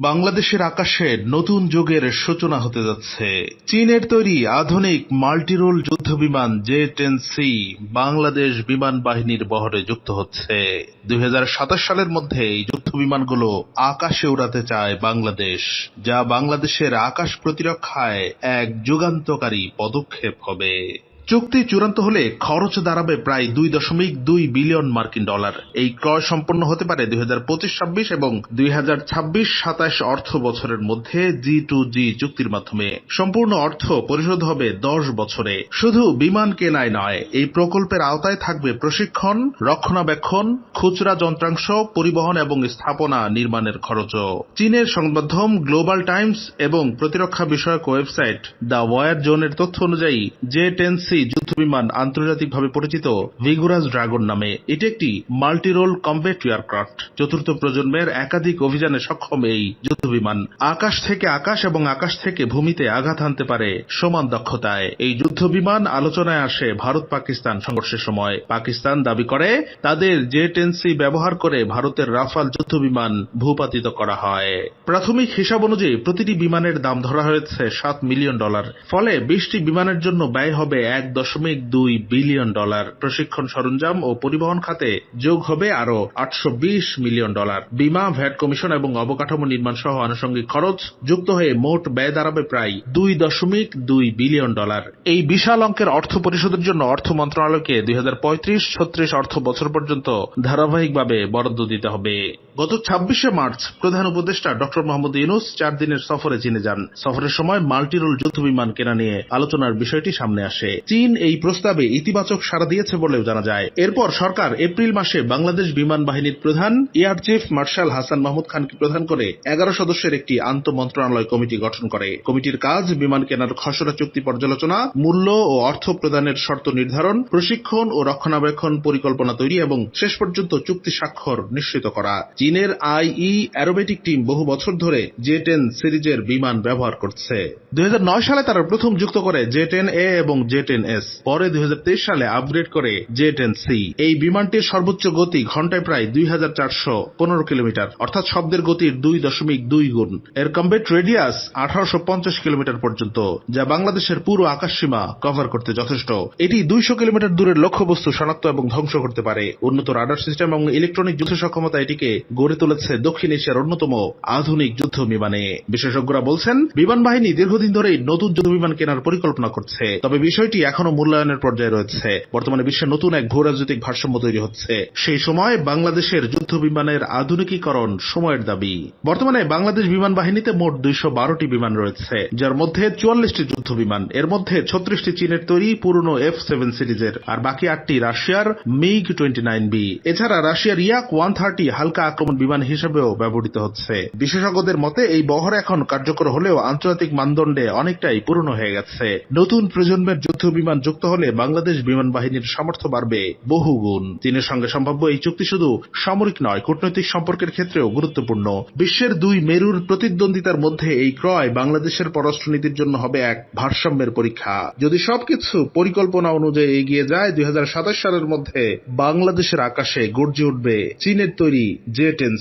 বাংলাদেশের আকাশে নতুন যুগের সূচনা হতে যাচ্ছে। চীনের তৈরি আধুনিক মাল্টিরোল যুদ্ধবিমান জে টেন সি বাংলাদেশ বিমান বাহিনীর বহরে যুক্ত হচ্ছে। দুই হাজার সাতাশ সালের মধ্যে এই যুদ্ধবিমানগুলো আকাশে উড়াতে চায় বাংলাদেশ, যা বাংলাদেশের আকাশ প্রতিরক্ষায় এক যুগান্তকারী পদক্ষেপ হবে। চুক্তি চূড়ান্ত হলে খরচ দাঁড়াবে প্রায় দুই দশমিক দুই বিলিয়ন মার্কিন ডলার। এই ক্রয় সম্পন্ন হতে পারে দুই হাজার পঁচিশ, ছাব্বিশ এবং দুই হাজার ছাব্বিশ সাতাশ অর্থ বছরের মধ্যে জি টু জি চুক্তির মাধ্যমে। সম্পূর্ণ অর্থ পরিশোধ হবে দশ বছরে। শুধু বিমান কেনায় নয়, এই প্রকল্পের আওতায় থাকবে প্রশিক্ষণ, রক্ষণাবেক্ষণ, খুচরা যন্ত্রাংশ, পরিবহন এবং স্থাপনা নির্মাণের খরচও। চীনের সংবাদমাধ্যম গ্লোবাল টাইমস এবং প্রতিরক্ষা বিষয়ক ওয়েবসাইট দ্য ওয়ার জোনের তথ্য অনুযায়ী, জে টেন সি যুদ্ধবিমান আন্তর্জাতিকভাবে পরিচিত ভিগুরাস ড্রাগন নামে। এটি একটি মাল্টিরোল কমব্যাট এয়ারক্রাফট। চতুর্থ প্রজন্মের একাধিক অভিযানে সক্ষম এই যুদ্ধবিমান আকাশ থেকে আকাশ এবং আকাশ থেকে ভূমিতে আঘাত হানতে পারে সমান দক্ষতায়। এই যুদ্ধবিমান আলোচনায় আসে ভারত পাকিস্তান সংঘর্ষের সময়। পাকিস্তান দাবি করে, তাদের জে টেন সি ব্যবহার করে ভারতের রাফাল যুদ্ধবিমান ভূপাতিত করা হয়। প্রাথমিক হিসাব অনুযায়ী প্রতিটি বিমানের দাম ধরা হয়েছে সাত মিলিয়ন ডলার। ফলে বিশটি বিমানের জন্য ব্যয় হবে এক দশমিক দুই বিলিয়ন ডলার প্রশিক্ষণ সরঞ্জাম ও পরিবহন খাতে যোগ হবে আরও আটশো বিশ মিলিয়ন ডলার। বিমা, ভ্যাট কমিশন এবং অবকাঠামো নির্মাণ সহ আনুষঙ্গিক খরচ যুক্ত হয়ে মোট ব্যয় দাঁড়াবে প্রায় দুই দশমিক দুই বিলিয়ন ডলার। এই বিশাল অঙ্কের অর্থ পরিশোধের জন্য অর্থ মন্ত্রণালয়কে দুই হাজার পঁয়ত্রিশ ছত্রিশ অর্থ বছর পর্যন্ত ধারাবাহিকভাবে বরাদ্দ দিতে হবে। গত ছাব্বিশে মার্চ প্রধান উপদেষ্টা ডক্টর মোহাম্মদ ইউনুস চার দিনের সফরে চীনে যান। সফরের সময় মাল্টিরোল যুদ্ধবিমান কেনা নিয়ে আলোচনার বিষয়টি সামনে আসে। চীন এই প্রস্তাবে ইতিবাচক সাড়া দিয়েছে বলেও জানা যায়। এরপর সরকার এপ্রিল মাসে বাংলাদেশ বিমান বাহিনীর প্রধান, air chief marshal Hasan Mahmud খানকে প্রধান করে এগারো সদস্যের একটি আন্তঃ মন্ত্রণালয় কমিটি গঠন করে। কমিটির কাজ বিমান কেনার খসড়া চুক্তি পর্যালোচনা, মূল্য ও অর্থ প্রদানের শর্ত নির্ধারণ, প্রশিক্ষণ ও রক্ষণাবেক্ষণ পরিকল্পনা তৈরি এবং শেষ পর্যন্ত চুক্তি স্বাক্ষর নিশ্চিত করা। চীনের আইই অ্যারোবেটিক টিম বহু বছর ধরে জে টেন সিরিজের বিমান ব্যবহার করছে। দুই সালে তারা প্রথম যুক্ত করে জে টেন এ এবং জে টেন এস। পরে দুই সালে আপগ্রেড করে জে টেন সি। এই বিমানটির সর্বোচ্চ গতি ঘন্টায় প্রায় দুই হাজার চারশো পনেরো কিলোমিটার, অর্থাৎ শব্দের গতির দুই দশমিক দুই গুণ। এর কম্বেট রেডিয়াস আঠারোশো পঞ্চাশ কিলোমিটার পর্যন্ত, যা বাংলাদেশের পুরো আকাশসীমা কভার করতে যথেষ্ট। এটি দুইশো কিলোমিটার দূরের লক্ষ্যবস্তু শনাক্ত এবং ধ্বংস করতে পারে। উন্নত রাডার সিস্টেম এবং ইলেকট্রনিক যুদ্ধ সক্ষমতা এটিকে গড়ে তুলেছে দক্ষিণ এশিয়ার অন্যতম আধুনিক যুদ্ধ বিমানে। বিশেষজ্ঞরা বলছেন, বিমান বাহিনী দীর্ঘদিন ধরেই নতুন যুদ্ধ বিমান কেনার পরিকল্পনা করছে। তবে বিষয়টি এখনও মূল্যায়নের পর্যায়ে রয়েছে। বর্তমানে বিশ্বের নতুন এক ভূরাজনৈতিক ভারসাম্য তৈরি হচ্ছে। সেই সময় বাংলাদেশের যুদ্ধ বিমানের আধুনিকীকরণ সময়ের দাবি। বর্তমানে বাংলাদেশ বিমান বাহিনীতে মোট দুইশো বারোটি বিমান রয়েছে, যার মধ্যে চুয়াল্লিশটি যুদ্ধ বিমান। এর মধ্যে ছত্রিশটি চীনের তৈরি, পুরনো এফ সেভেন সিরিজের, আর বাকি আটটি রাশিয়ার মিগ টোয়েন্টি নাইন বি। এছাড়া রাশিয়ার ইয়াক ওয়ান থার্টি হালকা আক্রমণ বিমান হিসেবেও ব্যবহৃত হচ্ছে। বিশেষজ্ঞদের মতে, এই বহর এখন কার্যকর হলেও আন্তর্জাতিক মানদণ্ডে অনেকটাই পুরনো হয়ে গেছে। নতুন প্রজন্মের যুদ্ধ বিমান যুক্ত হলে বাংলাদেশ বিমান বাহিনীর সামর্থ্য বাড়বে বহুগুণ। চীনের সঙ্গে সম্ভাব্য এই চুক্তি শুধু সামরিক নয়, কূটনৈতিক সম্পর্কের ক্ষেত্রেও গুরুত্বপূর্ণ। বিশ্বের দুই মেরুর প্রতিদ্বন্দ্বিতার মধ্যে এই ক্রয় বাংলাদেশের পররাষ্ট্রনীতির জন্য হবে এক ভারসাম্যের পরীক্ষা। যদি সবকিছু পরিকল্পনা অনুযায়ী এগিয়ে যায়, দুই হাজার সাতাশ সালের মধ্যে বাংলাদেশের আকাশে গর্জে উঠবে চীনের তৈরি জে টেন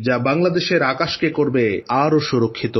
যা বাংলাদেশের আকাশকে করবে আরও সুরক্ষিত।